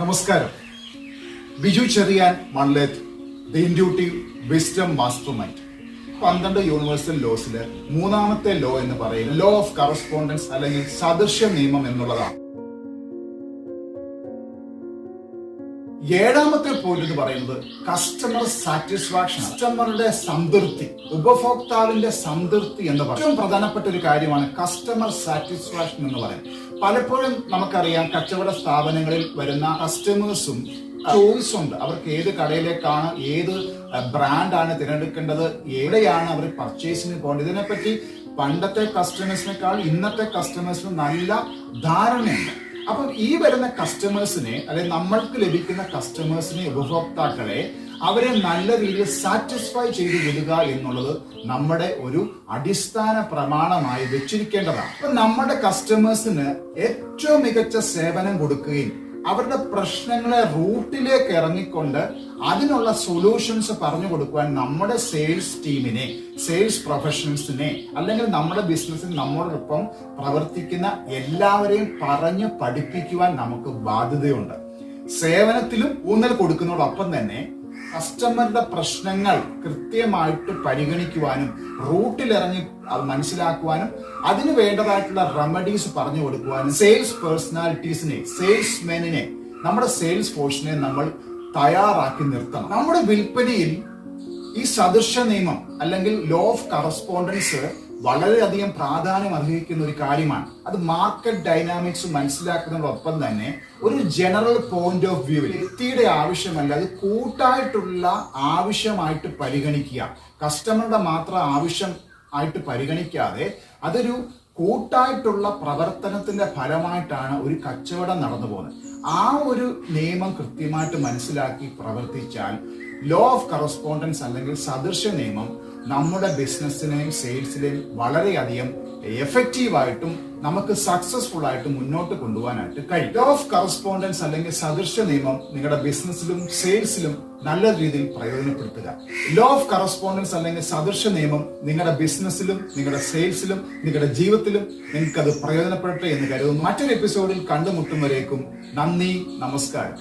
നമസ്കാരം. ബിജു ചെറിയാൻ മൺലേത്ത് the intuitive wisdom master mind. പന്ത്രണ്ട് യൂണിവേഴ്സൽ ലോസിലെ മൂന്നാമത്തെ ലോ എന്ന് പറയുന്നത് ലോ ഓഫ് കറസ്പോണ്ടൻസ് അല്ലെങ്കിൽ സദൃശ്യ നിയമം എന്നുള്ളതാണ്. ഏഴാമത്തെ പോയിന്റ് എന്ന് പറയുന്നത് കസ്റ്റമർ സാറ്റിസ്ഫാക്ഷൻ കസ്റ്റമറുടെ സംതൃപ്തി ഉപഭോക്താവിന്റെ സംതൃപ്തി എന്ന് പറയുന്നത്. ഏറ്റവും പ്രധാനപ്പെട്ട ഒരു കാര്യമാണ് കസ്റ്റമർ സാറ്റിസ്ഫാക്ഷൻ എന്ന് പറയുന്നത്. പലപ്പോഴും നമുക്കറിയാം കച്ചവട സ്ഥാപനങ്ങളിൽ വരുന്ന കസ്റ്റമേഴ്സും ചോയ്സ് ഉണ്ട്. അവർക്ക് ഏത് കടയിലേക്കാണ് ഏത് ബ്രാൻഡാണ് തിരഞ്ഞെടുക്കേണ്ടത് എവിടെയാണ് അവർ പർച്ചേസിന് പോകേണ്ടത്. ഇതിനെപ്പറ്റി പണ്ടത്തെ കസ്റ്റമേഴ്സിനേക്കാൾ ഇന്നത്തെ കസ്റ്റമേഴ്സിന് നല്ല ധാരണയുണ്ട്. അപ്പം ഈ വരുന്ന കസ്റ്റമേഴ്സിനെ അല്ലെങ്കിൽ നമ്മൾക്ക് ലഭിക്കുന്ന കസ്റ്റമേഴ്സിനെ ഉപഭോക്താക്കളെ അവരെ നല്ല രീതിയിൽ സാറ്റിസ്ഫൈ ചെയ്തു വിടുക എന്നുള്ളത് നമ്മുടെ ഒരു അടിസ്ഥാന പ്രമാണമായി വെച്ചിരിക്കേണ്ടതാണ്. നമ്മുടെ കസ്റ്റമേഴ്സിന് ഏറ്റവും മികച്ച സേവനം കൊടുക്കുകയും അവരുടെ പ്രശ്നങ്ങളെ റൂട്ടിലേക്ക് ഇറങ്ങിക്കൊണ്ട് അതിനുള്ള സൊല്യൂഷൻസ് പറഞ്ഞു കൊടുക്കുവാൻ നമ്മുടെ സെയിൽസ് ടീമിനെ സെയിൽസ് പ്രൊഫഷണൽസിനെ അല്ലെങ്കിൽ നമ്മുടെ ബിസിനസ്സിൽ നമ്മോടൊപ്പം പ്രവർത്തിക്കുന്ന എല്ലാവരെയും പറഞ്ഞു പഠിപ്പിക്കുവാൻ നമുക്ക് ബാധ്യതയുണ്ട്. സേവനത്തിലും ഊന്നൽ കൊടുക്കുന്നതോടൊപ്പം തന്നെ കസ്റ്റമറുടെ പ്രശ്നങ്ങൾ കൃത്യമായിട്ട് പരിഗണിക്കുവാനും റൂട്ടിലിറങ്ങി അത് മനസ്സിലാക്കുവാനും അതിന് വേണ്ടതായിട്ടുള്ള റെമഡീസ് പറഞ്ഞു കൊടുക്കുവാനും സെയിൽസ് പേഴ്സണാലിറ്റീസിനെ സെയിൽസ്മെനിനെ നമ്മുടെ സെയിൽസ് ഫോഴ്സിനെ നമ്മൾ തയ്യാറാക്കി നിർത്തണം. നമ്മുടെ വിൽപ്പനയിൽ ഈ സദൃശ നിയമം അല്ലെങ്കിൽ ലോ ഓഫ് കറസ്പോണ്ടൻസ് വളരെയധികം പ്രാധാന്യം അർഹിക്കുന്ന ഒരു കാര്യമാണ്. അത് മാർക്കറ്റ് ഡൈനാമിക്സ് മനസ്സിലാക്കുന്നതോടൊപ്പം തന്നെ ഒരു ജനറൽ പോയിന്റ് ഓഫ് വ്യൂവിൽ വ്യക്തിയുടെ ആവശ്യമല്ല അത് കൂട്ടായിട്ടുള്ള ആവശ്യമായിട്ട് പരിഗണിക്കുക. കസ്റ്റമറുടെ മാത്രം ആവശ്യം ആയിട്ട് പരിഗണിക്കാതെ അതൊരു കൂട്ടായിട്ടുള്ള പ്രവർത്തനത്തിന്റെ ഫലമായിട്ടാണ് ഒരു കച്ചവടം നടന്നു പോകുന്നത്. ആ ഒരു നിയമം കൃത്യമായിട്ട് മനസ്സിലാക്കി പ്രവർത്തിച്ചാൽ ലോ ഓഫ് കറസ്പോണ്ടൻസ് അല്ലെങ്കിൽ സദൃശ നിയമം നമ്മുടെ ബിസിനസ്സിനെയും സെയിൽസിനെയും വളരെയധികം എഫക്റ്റീവായിട്ടും നമുക്ക് സക്സസ്ഫുൾ ആയിട്ട് മുന്നോട്ട് കൊണ്ടുപോകാനായിട്ട് കഴിയും. ലോ ഓഫ് കറസ്പോണ്ടൻസ് അല്ലെങ്കിൽ സദൃശ നിയമം നിങ്ങളുടെ ബിസിനസ്സിലും സെയിൽസിലും നല്ല രീതിയിൽ പ്രയോജനപ്പെടുത്തുക. ലോ ഓഫ് കറസ്പോണ്ടൻസ് അല്ലെങ്കിൽ സദൃശ നിയമം നിങ്ങളുടെ ബിസിനസ്സിലും നിങ്ങളുടെ സെയിൽസിലും നിങ്ങളുടെ ജീവിതത്തിലും നിങ്ങൾക്ക് അത് പ്രയോജനപ്പെടട്ടെ എന്ന് കരുതുന്നു. മറ്റൊരു എപ്പിസോഡിൽ കണ്ടുമുട്ടും വരേക്കും. നന്ദി നമസ്കാരം.